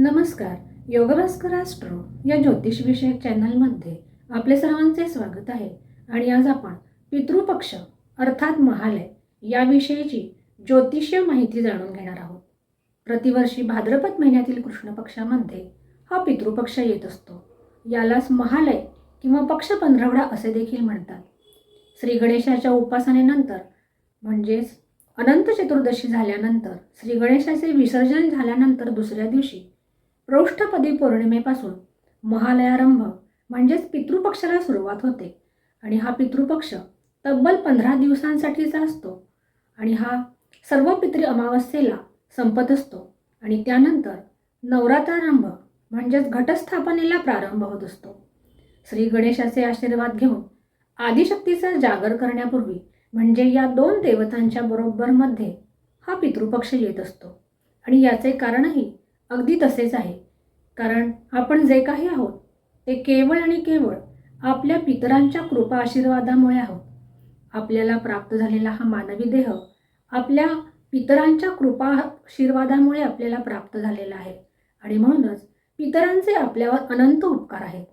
नमस्कार. योगभास्कर राष्ट्र या ज्योतिषविषयक चॅनलमध्ये आपले सर्वांचे स्वागत आहे. आणि आज आपण पितृपक्ष अर्थात महालय याविषयीची ज्योतिषीय माहिती जाणून घेणार आहोत. प्रतिवर्षी भाद्रपद महिन्यातील कृष्ण पक्षामध्ये हा पितृपक्ष येत असतो. यालाच महालय किंवा पक्ष पंधरवडा असे देखील म्हणतात. श्री गणेशाच्या उपासनेनंतर म्हणजेच अनंत चतुर्दशी झाल्यानंतर श्री गणेशाचे विसर्जन झाल्यानंतर दुसऱ्या दिवशी पौष्ठपदी पौर्णिमेपासून महालयारंभ म्हणजेच पितृपक्षाला सुरुवात होते. आणि हा पितृपक्ष तब्बल पंधरा दिवसांसाठीचा असतो. आणि हा सर्व पितृ अमावस्येला संपत असतो. आणि त्यानंतर नवरात्रारंभ म्हणजेच घटस्थापनेला प्रारंभ होत असतो. श्री गणेशाचे आशीर्वाद घेऊन आदिशक्तीचा जागर करण्यापूर्वी म्हणजे या दोन देवतांच्या बरोबरमध्ये हा पितृपक्ष येत असतो. आणि याचे कारणही अगदी तसेच आहे. कारण आपण जे काही आहोत ते केवळ आणि केवळ आपल्या पितरांच्या कृपा आशीर्वादामुळे आहोत. आपल्याला प्राप्त झालेला हा मानवी देह आपल्या पितरांच्या कृपा आशीर्वादामुळे आपल्याला प्राप्त झालेला आहे. आणि म्हणूनच पितरांचे आपल्यावर अनंत उपकार आहेत.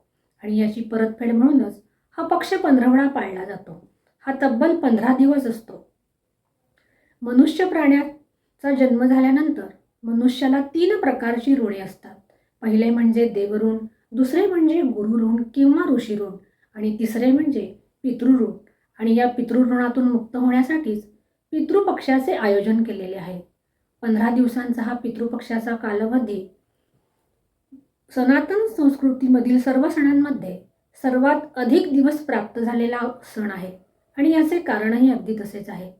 आणि याची परतफेड म्हणूनच हा पक्ष पंधरवडा पाळला जातो. हा तब्बल पंधरा दिवस असतो. मनुष्य प्राण्याचा जन्म झाल्यानंतर मनुष्याला तीन प्रकारची ऋणे असतात. पहिले म्हणजे देवऋण दुसरे म्हणजे गुरुऋण किंवा ऋषीऋण आणि तिसरे म्हणजे पितृऋण. आणि या पितृऋणातून मुक्त होण्यासाठीच पितृपक्षाचे आयोजन केलेले आहे. पंधरा दिवसांचा हा पितृपक्षाचा कालावधी सनातन संस्कृतीमधील सर्व सणांमध्ये सर्वात अधिक दिवस प्राप्त झालेला सण आहे. आणि याचे कारणही अगदी तसेच आहे.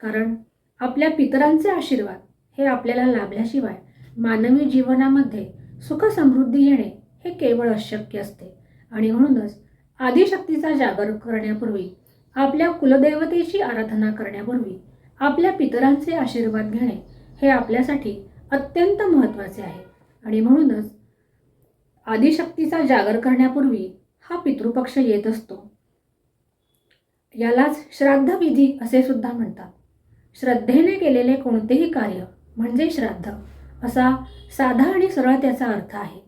कारण आपल्या पितरांचे आशीर्वाद हे आपल्याला लाभल्याशिवाय मानवी जीवनामध्ये सुख समृद्धी येणे हे केवळ अशक्य असते. आणि म्हणूनच आदिशक्तीचा जागर करण्यापूर्वी आपल्या कुलदेवतेची आराधना करण्यापूर्वी आपल्या पितरांचे आशीर्वाद घेणे हे आपल्यासाठी अत्यंत महत्त्वाचे आहे. आणि म्हणूनच आदिशक्तीचा जागर करण्यापूर्वी हा पितृपक्ष येत असतो. यालाच श्राद्धविधी असे सुद्धा म्हणतात. श्रद्धेने केलेले कोणतेही कार्य म्हणजे श्राद्ध. असा साधा आणि सरळ त्याचा अर्थ आहे.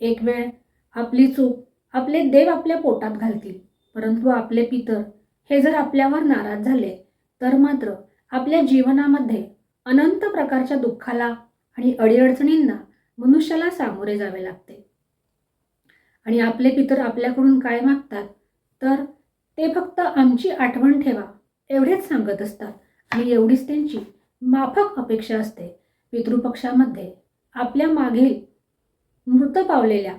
एक वेळ आपली चूक आपले देव आपल्या पोटात घालतील परंतु आपले पितर हे जर आपल्यावर नाराज झाले तर मात्र आपल्या जीवनामध्ये अनंत प्रकारच्या दुःखाला आणि अडीअडचणींना मनुष्याला सामोरे जावे लागते. आणि आपले पितर आपल्याकडून काय मागतात तर ते फक्त आमची आठवण ठेवा एवढेच सांगत असतात. आणि एवढीच त्यांची माफक अपेक्षा असते. पितृपक्षामध्ये आपल्या मागील मृत पावलेल्या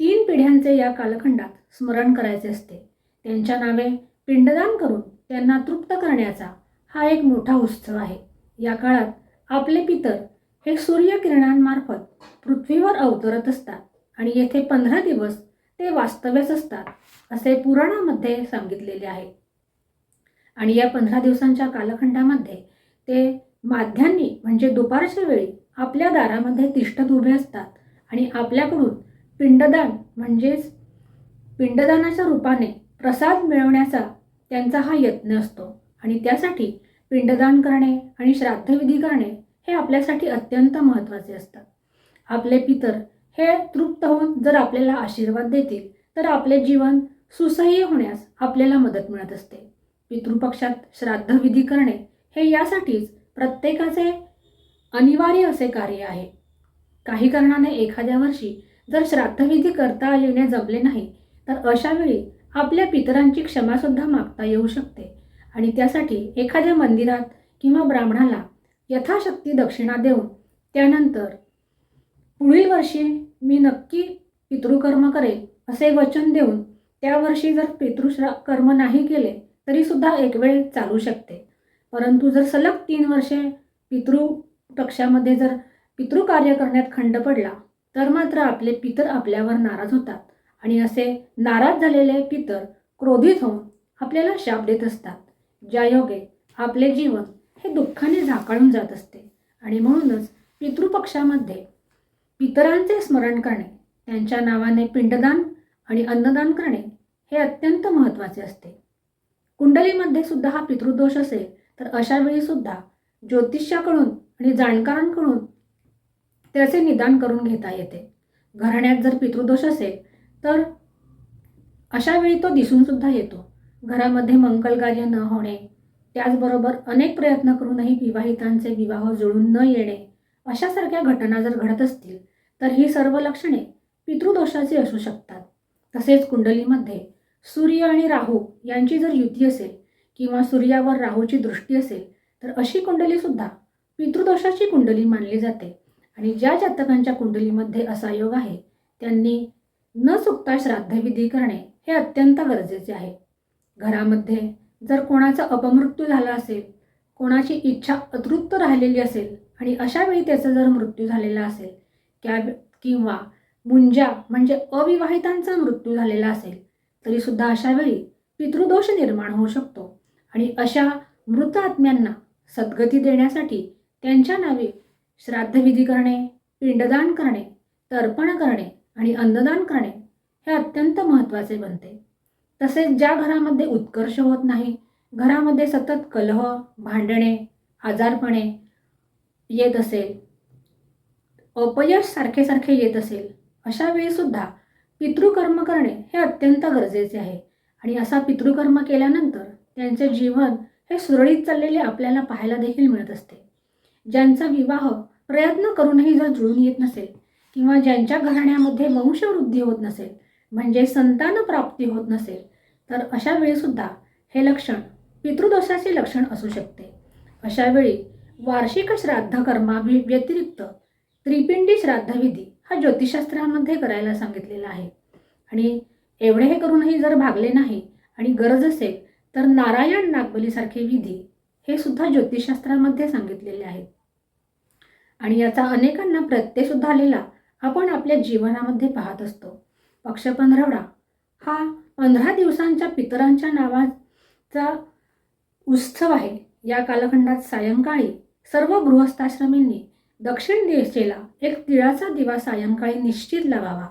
तीन पिढ्यांचे या कालखंडात स्मरण करायचे असते. त्यांच्या नावे पिंडदान करून त्यांना तृप्त करण्याचा हा एक मोठा उत्सव आहे. या काळात आपले पितर हे सूर्यकिरणांमार्फत पृथ्वीवर अवतरत असतात आणि येथे पंधरा दिवस ते वास्तव्यास असतात असे पुराणामध्ये सांगितलेले आहे. आणि या पंधरा दिवसांच्या कालखंडामध्ये ते माध्यांनी म्हणजे दुपारच्या वेळी आपल्या दारामध्ये तिष्ठत उभे असतात आणि आपल्याकडून पिंडदान म्हणजेच पिंडदानाच्या रूपाने प्रसाद मिळवण्याचा त्यांचा हा यत्न असतो. आणि त्यासाठी पिंडदान करणे आणि श्राद्धविधी करणे हे आपल्यासाठी अत्यंत महत्त्वाचे असतात. आपले पितर हे तृप्त होऊन जर आपल्याला आशीर्वाद देतील तर आपले जीवन सुसह्य होण्यास आपल्याला मदत मिळत असते. पितृपक्षात श्राद्धविधी करणे हे यासाठीच प्रत्येकाचे अनिवार्य असे कार्य आहे. काही कारणाने एखाद्या वर्षी जर श्राद्धविधी करता येणे जमले नाही तर अशा वेळी आपल्या पितरांची क्षमासुद्धा मागता येऊ शकते आणि त्यासाठी एखाद्या मंदिरात किंवा ब्राह्मणाला यथाशक्ती दक्षिणा देऊन त्यानंतर पुढील वर्षी मी नक्की पितृकर्म करेल असे वचन देऊन त्या वर्षी जर पितृश्रा कर्म नाही केले तरीसुद्धा एक वेळ चालू शकते. परंतु जर सलग तीन वर्षे पितृ पक्षामध्ये जर पितृकार्य करण्यात खंड पडला तर मात्र आपले पितर आपल्यावर नाराज होतात. आणि असे नाराज झालेले पितर क्रोधित होऊन आपल्याला शाप देत असतात. ज्या योगे आपले जीवन हे दुःखाने झाकाळून जात असते. आणि म्हणूनच पितृपक्षामध्ये पितरांचे स्मरण करणे त्यांच्या नावाने पिंडदान आणि अन्नदान करणे हे अत्यंत महत्त्वाचे असते. कुंडलीमध्ये सुद्धा हा पितृदोष असेल तर अशा वेळी सुद्धा ज्योतिष्याकडून आणि जाणकारांकडून त्याचे निदान करून घेता येते. घराण्यात जर पितृदोष असेल तर अशा वेळी तो दिसूनसुद्धा येतो. घरामध्ये मंगलकार्य न होणे त्याचबरोबर अनेक प्रयत्न करूनही विवाहितांचे विवाह जुळून न येणे अशासारख्या घटना जर घडत असतील तर ही सर्व लक्षणे पितृदोषाची असू शकतात. तसेच कुंडलीमध्ये सूर्य आणि राहू यांची जर युती असेल किंवा सूर्यावर राहूची दृष्टी असेल तर अशी कुंडलीसुद्धा पितृदोषाची कुंडली मानली जाते. आणि ज्या जातकांच्या कुंडलीमध्ये असा योग आहे त्यांनी न चुकता श्राद्धविधी करणे हे अत्यंत गरजेचे आहे. घरामध्ये जर कोणाचा अपमृत्यू झाला असेल कोणाची इच्छा अतृप्त राहिलेली असेल आणि अशा वेळी त्याचा जर मृत्यू झालेला असेल त्या किंवा मुंजा म्हणजे अविवाहितांचा मृत्यू झालेला असेल तरीसुद्धा अशा वेळी पितृदोष निर्माण होऊ शकतो. आणि अशा मृत आत्म्यांना सद्गती देण्यासाठी त्यांच्या नावे श्राद्धविधी करणे पिंडदान करणे तर्पण करणे आणि अन्नदान करणे हे अत्यंत महत्त्वाचे बनते. तसेच ज्या घरामध्ये उत्कर्ष होत नाही घरामध्ये सतत कलह भांडणे आजारपणे येत असेल अपयश सारखे सारखे येत असेल अशा वेळीसुद्धा पितृकर्म करणे हे अत्यंत गरजेचे आहे. आणि असा पितृकर्म केल्यानंतर त्यांचे जीवन हे सुरळीत चाललेले आपल्याला पाहायला देखील मिळत असते. ज्यांचा विवाह प्रयत्न करूनही जर जुळून येत नसेल किंवा ज्यांच्या घराण्यामध्ये वंशवृद्धी होत नसेल म्हणजे संतान प्राप्ती होत नसेल तर अशा वेळीसुद्धा हे लक्षण पितृदोषाचे लक्षण असू शकते. अशा वेळी वार्षिक श्राद्ध कर्मा व्यतिरिक्त त्रिपिंडी श्राद्धविधी हा ज्योतिषशास्त्रामध्ये करायला सांगितलेला आहे. आणि एवढे हे करूनही जर भागले नाही आणि गरज असेल तर नारायण नागबलीसारखे विधी हे सुद्धा ज्योतिषशास्त्रामध्ये सांगितलेले आहेत. आणि याचा अनेकांना प्रत्ययसुद्धा आलेला आपण आपल्या जीवनामध्ये पाहत असतो. पक्ष पंधरवडा हा पंधरा दिवसांच्या पितरांच्या नावाचा उत्सव आहे. या कालखंडात सायंकाळी सर्व गृहस्थाश्रमींनी दक्षिण दिशेला एक तिळाचा दिवा सायंकाळी निश्चित लावावा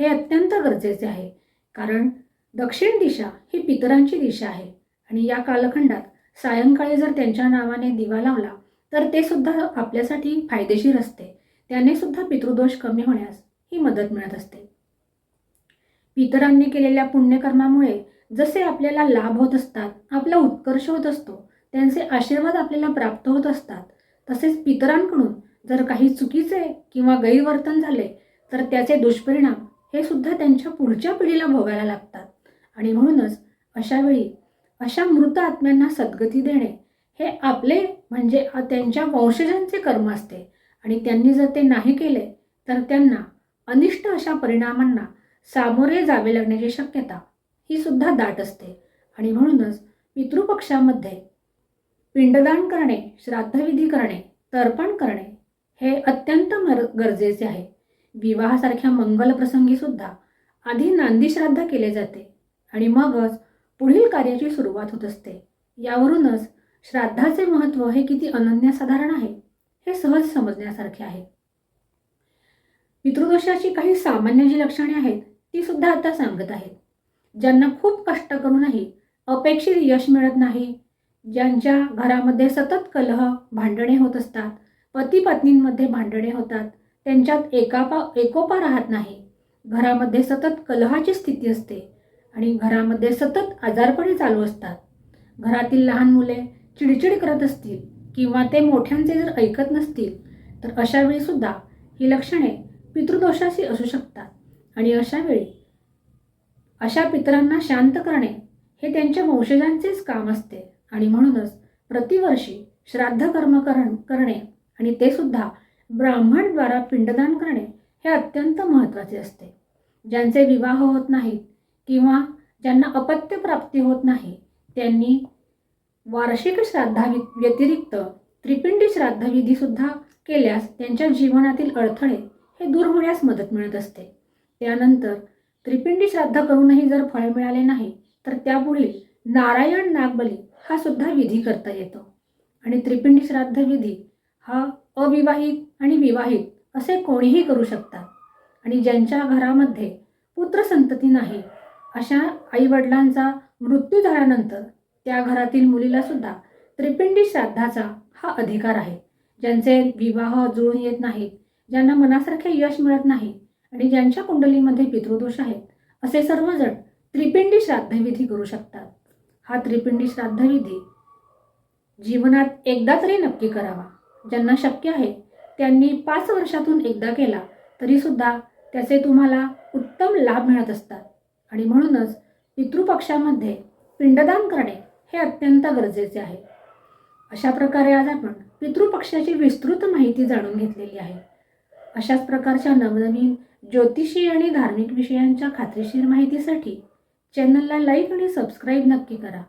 हे अत्यंत गरजेचे आहे. कारण दक्षिण दिशा ही पितरांची दिशा आहे. आणि या कालखंडात सायंकाळी जर त्यांच्या नावाने दिवा लावला तर ते सुद्धा आपल्यासाठी फायदेशीर असते. त्याने सुद्धा पितृदोष कमी होण्यास ही मदत मिळत असते. पितरांनी केलेल्या पुण्यकर्मामुळे जसे आपल्याला लाभ होत असतात आपला उत्कर्ष होत असतो त्यांचे आशीर्वाद आपल्याला प्राप्त होत असतात तसेच पितरांकडून जर काही चुकीचे किंवा गैरवर्तन झाले तर त्याचे दुष्परिणाम हे सुद्धा त्यांच्या पुढच्या पिढीला भोगायला लागतात. आणि म्हणूनच अशावेळी अशा मृत आत्म्यांना सद्गती देणे हे आपले म्हणजे त्यांच्या वंशजांचे कर्म असते. आणि त्यांनी जर ते नाही केले तर त्यांना अनिष्ट अशा परिणामांना सामोरे जावे लागण्याची शक्यता ही सुद्धा दाट असते. आणि म्हणूनच पितृपक्षामध्ये पिंडदान करणे श्राद्धविधी करणे तर्पण करणे हे अत्यंत मर गरजेचे आहे. विवाहासारख्या मंगल प्रसंगी सुद्धा आधी नांदी श्राद्ध केले जाते. आणि मगच पुढील कार्याची सुरुवात होत असते. यावरूनच श्राद्धाचे महत्त्व हे किती अनन्यसाधारण आहे हे सहज समजण्यासारखे आहे. पितृदोषाची काही सामान्य जी लक्षणे आहेत ती सुद्धा आता सांगत आहेत. ज्यांना खूप कष्ट करूनही अपेक्षित यश मिळत नाही ज्यांच्या घरामध्ये सतत कलह भांडणे होत असतात पती पत्नींमध्ये भांडणे होतात त्यांच्यात एकापा एकोपा राहत नाही घरामध्ये सतत कलहाची स्थिती असते. आणि घरामध्ये सतत आजारपणे चालू असतात. घरातील लहान मुले चिडचिड करत असतील किंवा ते मोठ्यांचे जर ऐकत नसतील तर अशावेळी सुद्धा ही लक्षणे पितृदोषाशी असू शकतात. आणि अशावेळी अशा पितरांना शांत करणे हे त्यांच्या वंशजांचेच काम असते. आणि म्हणूनच प्रतिवर्षी श्राद्ध कर्म करणे आणि ते सुद्धा ब्राह्मणद्वारा पिंडदान करणे हे अत्यंत महत्त्वाचे असते. ज्यांचे विवाह होत नाहीत किंवा ज्यांना अपत्य प्राप्ती होत नाही त्यांनी वार्षिक श्राद्धा व्यतिरिक्त त्रिपिंडी श्राद्धविधीसुद्धा केल्यास त्यांच्या जीवनातील अडथळे हे दूर होण्यास मदत मिळत असते. त्यानंतर त्रिपिंडी श्राद्ध करूनही जर फळ मिळाले नाही तर त्यापुढील नारायण नागबली हा सुद्धा विधी करता येतो. आणि त्रिपिंडी श्राद्ध विधी हा अविवाहित आणि विवाहित असे कोणीही करू शकतात. आणि ज्यांच्या घरामध्ये पुत्रसंतती नाही अशा आईवडिलांचा मृत्यू झाल्यानंतर त्या घरातील मुलीला सुद्धा त्रिपिंडी श्राद्धाचा हा अधिकार आहे. ज्यांचे विवाह जुळून येत नाहीत ज्यांना मनासारखे यश मिळत नाही आणि ज्यांच्या कुंडलीमध्ये पितृदोष आहेत असे सर्वजण त्रिपिंडी श्राद्धविधी करू शकतात. हा त्रिपिंडी श्राद्धविधी जीवनात एकदा तरी नक्की करावा. ज्यांना शक्य आहे त्यांनी पाच वर्षातून एकदा केला तरीसुद्धा त्याचे तुम्हाला उत्तम लाभ मिळत असतात. आणि म्हणूनच पितृपक्षामध्ये पिंडदान करणे हे अत्यंत गरजेचे आहे. अशा प्रकारे आज आपण पितृपक्षाची विस्तृत माहिती जाणून घेतलेली आहे. अशाच प्रकारच्या नवनवीन ज्योतिषी आणि धार्मिक विषयांच्या खात्रीशीर माहितीसाठी चॅनलला लाईक आणि सबस्क्राईब नक्की करा.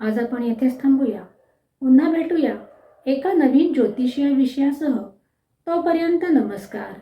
आज आपण येथेच थांबूया. पुन्हा भेटूया एका नवीन ज्योतिषीय विषयासह. तोपर्यंत नमस्कार.